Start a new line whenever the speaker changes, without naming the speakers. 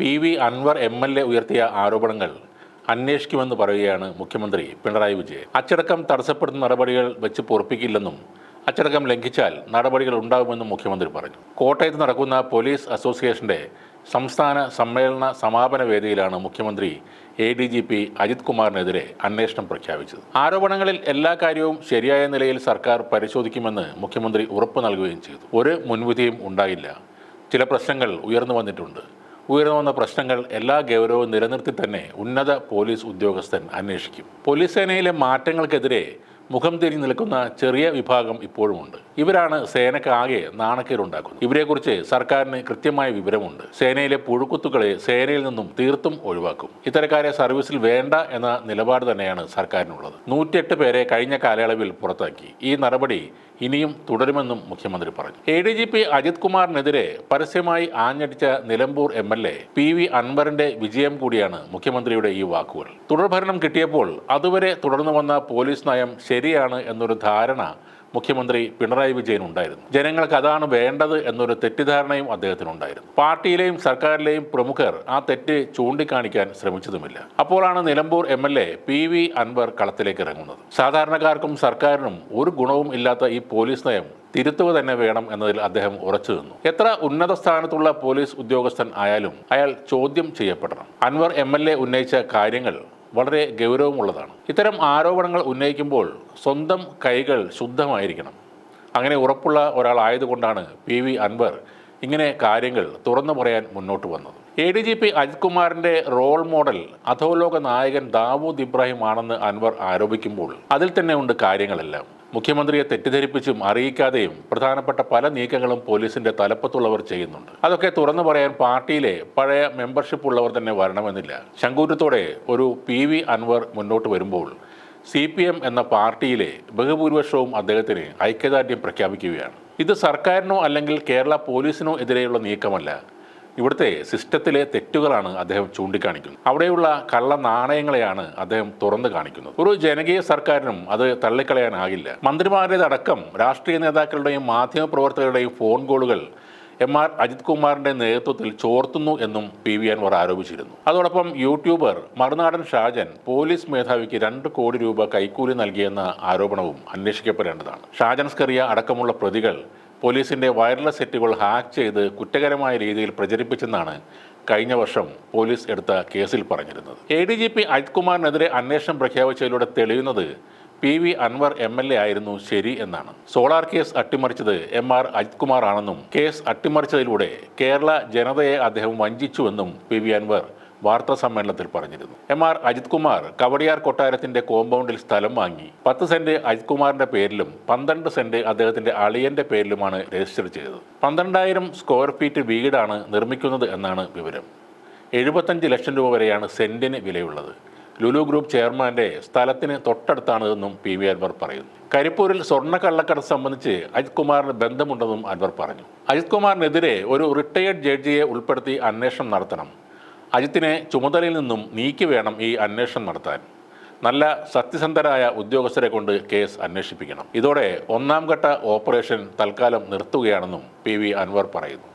P V Anvar M L A ഉയർത്തിയ ആരോപണങ്ങൾ അന്വേഷിക്കുമെന്ന് പറയുകയാണ് മുഖ്യമന്ത്രി പിണറായി വിജയൻ. അച്ചടക്കം തടസ്സപ്പെടുന്ന നടപടികൾ വെച്ച് പൊറപ്പിക്കില്ലെന്നും അച്ചടക്കം ലംഘിച്ചാൽ നടപടികൾ ഉണ്ടാകുമെന്നും മുഖ്യമന്ത്രി പറഞ്ഞു. കോട്ടയത്ത് നടക്കുന്ന പോലീസ് അസോസിയേഷന്റെ സംസ്ഥാന സമ്മേളന സമാപന വേദിയിലാണ് മുഖ്യമന്ത്രി A D G P Ajith കുമാറിനെതിരെ അന്വേഷണം പ്രഖ്യാപിച്ചത്. ആരോപണങ്ങളിൽ എല്ലാ കാര്യവും ശരിയായ നിലയിൽ സർക്കാർ പരിശോധിക്കുമെന്ന് മുഖ്യമന്ത്രി ഉറപ്പ് നൽകുകയും ചെയ്തു. ഒരു മുൻവിധിയും ഉണ്ടായില്ല. ചില പ്രശ്നങ്ങൾ ഉയർന്നു വന്നിട്ടുണ്ട്. ഉയർന്നു വന്ന പ്രശ്നങ്ങൾ എല്ലാ ഗൗരവവും നിലനിർത്തി തന്നെ ഉന്നത പോലീസ് ഉദ്യോഗസ്ഥൻ അന്വേഷിക്കും. പോലീസ് സേനയിലെ മാറ്റങ്ങൾക്കെതിരെ മുഖം തിരിഞ്ഞ് നിൽക്കുന്ന ചെറിയ വിഭാഗം ഇപ്പോഴുമുണ്ട്. ഇവരാണ് സേനയ്ക്ക് ആകെ നാണക്കേടുണ്ടാക്കുന്നത്. ഇവരെക്കുറിച്ച് സർക്കാരിന് കൃത്യമായ വിവരമുണ്ട്. സേനയിലെ പുഴുക്കുത്തുക്കളെ സേനയിൽ നിന്നും തീർത്തും ഒഴിവാക്കും. ഇത്തരക്കാരെ സർവീസിൽ വേണ്ട എന്ന നിലപാട് തന്നെയാണ് സർക്കാരിനുള്ളത്. നൂറ്റിയെട്ട് പേരെ കഴിഞ്ഞ കാലയളവിൽ പുറത്താക്കി. ഈ നടപടി ഇനിയും തുടരുമെന്നും മുഖ്യമന്ത്രി പറഞ്ഞു. A D G P Ajith കുമാറിനെതിരെ പരസ്യമായി ആഞ്ഞടിച്ച Nilambur M L A P V അൻവറിന്റെ വിജയം കൂടിയാണ് മുഖ്യമന്ത്രിയുടെ ഈ വാക്കുകൾ. തുടർഭരണം കിട്ടിയപ്പോൾ അതുവരെ തുടർന്നു വന്ന പോലീസ് നയം ശരിയാണ് എന്നൊരു ധാരണ മുഖ്യമന്ത്രി പിണറായി വിജയൻ ഉണ്ടായിരുന്നു. ജനങ്ങൾക്ക് അതാണ് വേണ്ടത് എന്നൊരു തെറ്റിദ്ധാരണയും അദ്ദേഹത്തിനുണ്ടായിരുന്നു പാർട്ടിയിലെയും സർക്കാരിലെയും പ്രമുഖർ ആ തെറ്റ് ചൂണ്ടിക്കാണിക്കാൻ ശ്രമിച്ചതുമില്ല. അപ്പോഴാണ് Nilambur M L A P V Anvar കളത്തിലേക്ക് ഇറങ്ങുന്നത്. സാധാരണക്കാർക്കും സർക്കാരിനും ഒരു ഗുണവും ഇല്ലാത്ത ഈ പോലീസ് നയം തിരുത്തുക തന്നെ വേണം എന്നതിൽ അദ്ദേഹം ഉറച്ചു നിന്നു. എത്ര ഉന്നത സ്ഥാനത്തുള്ള പോലീസ് ഉദ്യോഗസ്ഥൻ ആയാലും അയാൾ ചോദ്യം ചെയ്യപ്പെടണം. അൻവർ എം ഉന്നയിച്ച കാര്യങ്ങൾ വളരെ ഗൗരവമുള്ളതാണ്. ഇത്തരം ആരോപണങ്ങൾ ഉന്നയിക്കുമ്പോൾ സ്വന്തം കൈകൾ ശുദ്ധമായിരിക്കണം. അങ്ങനെ ഉറപ്പുള്ള ഒരാളായതുകൊണ്ടാണ് പി വി അൻവർ ഇങ്ങനെ കാര്യങ്ങൾ തുറന്നു പറയാൻ മുന്നോട്ട് വന്നത്. A D G P Ajith കുമാറിന്റെ റോൾ മോഡൽ അധോലോക നായകൻ ദാവൂദ് ഇബ്രാഹിം ആണെന്ന് അൻവർ ആരോപിക്കുമ്പോൾ അതിൽ തന്നെ ഉണ്ട് കാര്യങ്ങളെല്ലാം. മുഖ്യമന്ത്രിയെ തെറ്റിദ്ധരിപ്പിച്ചും അറിയിക്കാതെയും പ്രധാനപ്പെട്ട പല നീക്കങ്ങളും പോലീസിന്റെ തലപ്പത്തുള്ളവർ ചെയ്യുന്നുണ്ട്. അതൊക്കെ തുറന്നു പറയാൻ പാർട്ടിയിലെ പഴയ മെമ്പർഷിപ്പ് ഉള്ളവർ തന്നെ വരണമെന്നില്ല. ശങ്കൂറ്റത്തോടെ ഒരു പി വി അൻവർ മുന്നോട്ട് വരുമ്പോൾ സി പി എം എന്ന പാർട്ടിയിലെ ബഹുഭൂരിപക്ഷവും അദ്ദേഹത്തിന് ഐക്യദാർഢ്യം പ്രഖ്യാപിക്കുകയാണ്. ഇത് സർക്കാരിനോ അല്ലെങ്കിൽ കേരള പോലീസിനോ എതിരെയുള്ള നീക്കമല്ല. ഇവിടുത്തെ സിസ്റ്റത്തിലെ തെറ്റുകളാണ് അദ്ദേഹം ചൂണ്ടിക്കാണിക്കുന്നത്. അവിടെയുള്ള കള്ള നാണയങ്ങളെയാണ് അദ്ദേഹം തുറന്നു കാണിക്കുന്നത്. ഒരു ജനകീയ സർക്കാരിനും അത് തള്ളിക്കളയാനാകില്ല. മന്ത്രിമാരുടേതടക്കം രാഷ്ട്രീയ നേതാക്കളുടെയും മാധ്യമപ്രവർത്തകരുടെയും ഫോൺ കോളുകൾ എം ആർ അജിത് കുമാറിന്റെ നേതൃത്വത്തിൽ ചോർത്തുന്നു എന്നും പി വി അൻവർ ആരോപിച്ചിരുന്നു. അതോടൊപ്പം യൂട്യൂബർ മറുനാടൻ ഷാജൻ പോലീസ് മേധാവിക്ക് രണ്ട് കോടി രൂപ കൈക്കൂലി നൽകിയെന്ന ആരോപണവും അന്വേഷിക്കപ്പെടേണ്ടതാണ്. ഷാജൻ സ്കറിയ അടക്കമുള്ള പ്രതികൾ പോലീസിന്റെ വയർലെസ് സെറ്റുകൾ ഹാക്ക് ചെയ്ത് കുറ്റകരമായ രീതിയിൽ പ്രചരിപ്പിച്ചെന്നാണ് കഴിഞ്ഞ വർഷം പോലീസ് എടുത്ത കേസിൽ പറഞ്ഞിരുന്നത്. എ ഡി ജി പി അജിത്കുമാറിനെതിരെ അന്വേഷണം പ്രഖ്യാപിച്ചതിലൂടെ തെളിയുന്നത് P V Anvar M L A ആയിരുന്നു ശരി എന്നാണ്. സോളാർ കേസ് അട്ടിമറിച്ചത് എം ആർ അജിത് കുമാർ ആണെന്നും കേസ് അട്ടിമറിച്ചതിലൂടെ കേരള ജനതയെ അദ്ദേഹം വഞ്ചിച്ചുവെന്നും പി വി അൻവർ വാർത്താ സമ്മേളനത്തിൽ പറഞ്ഞിരുന്നു. എം ആർ അജിത് കുമാർ കവടിയാർ കൊട്ടാരത്തിന്റെ കോമ്പൗണ്ടിൽ സ്ഥലം വാങ്ങി. പത്ത് സെന്റ് അജിത് കുമാറിന്റെ പേരിലും പന്ത്രണ്ട് സെന്റ് അദ്ദേഹത്തിന്റെ അളിയന്റെ പേരിലുമാണ് രജിസ്റ്റർ ചെയ്തത്. പന്ത്രണ്ടായിരം സ്ക്വയർ ഫീറ്റ് വീടാണ് നിർമ്മിക്കുന്നത് എന്നാണ് വിവരം. എഴുപത്തഞ്ച് ലക്ഷം രൂപ വരെയാണ് സെന്റിന് വിലയുള്ളത്. ലുലു ഗ്രൂപ്പ് ചെയർമാന്റെ സ്ഥലത്തിന് തൊട്ടടുത്താണ് എന്നും പി വി അൻവർ പറയുന്നു. കരിപ്പൂരിൽ സ്വർണ കള്ളക്കടത്ത് സംബന്ധിച്ച് അജിത് കുമാറിന് ബന്ധമുണ്ടെന്നും അൻവർ പറഞ്ഞു. അജിത് കുമാറിനെതിരെ ഒരു റിട്ടയേർഡ് ജഡ്ജിയെ ഉൾപ്പെടുത്തി അന്വേഷണം നടത്തണം. അജിത്തിനെ ചുമതലയിൽ നിന്നും നീക്കി വേണം ഈ അന്വേഷണം നടത്താൻ. നല്ല സത്യസന്ധരായ ഉദ്യോഗസ്ഥരെ കൊണ്ട് കേസ് അന്വേഷിപ്പിക്കണം. ഇതോടെ ഒന്നാം ഘട്ട ഓപ്പറേഷൻ തൽക്കാലം നിർത്തുകയാണെന്നും പി വി അൻവർ പറയുന്നു.